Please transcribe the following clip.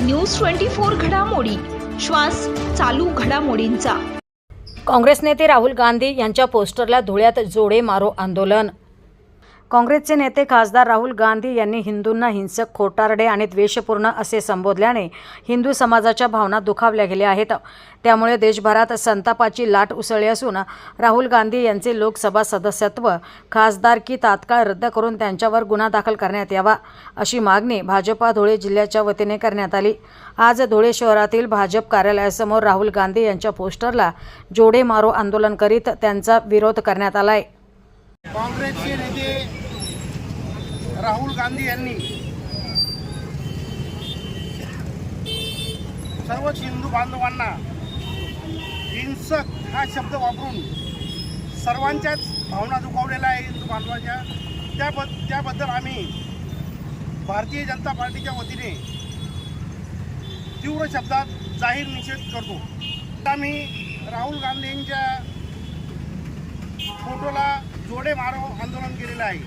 News twenty four घडामोडी. श्वास चालू घडामोडींचा. काँग्रेस नेते राहुल गांधी यांच्या पोस्टरला धुळ्यात जोडे मारो आंदोलन. काँग्रेसचे नेते खासदार राहुल गांधी यांनी हिंदूंना हिंसक खोटारडे आणि द्वेषपूर्ण असे संबोधल्याने हिंदू समाजाच्या भावना दुखावल्या गेल्या आहेत. त्यामुळे देशभरात संतापाची लाट उसळली असून राहुल गांधी यांचे लोकसभा सदस्यत्व खासदारकी तात्काळ रद्द करून त्यांच्यावर गुन्हा दाखल करण्यात यावा अशी मागणी भाजपा धुळे जिल्ह्याच्या वतीने करण्यात आली. आज धुळे शहरातील भाजप कार्यालयासमोर राहुल गांधी यांच्या पोस्टरला जोडे मारो आंदोलन करीत त्यांचा विरोध करण्यात आलाय. काँग्रेसचे नेते राहुल गांधी यांनी सर्वच हिंदू बांधवांना हिंसक हा शब्द वापरून सर्वांच्याच भावना दुखावलेल्या आहे हिंदू बांधवाच्या. त्याबद्द त्याबद्दल आम्ही भारतीय जनता पार्टीच्या वतीने तीव्र शब्दात जाहीर निषेध करतो. आम्ही राहुल गांधींच्या फोटोला जोडे मारो आंदोलन केलेलं आहे.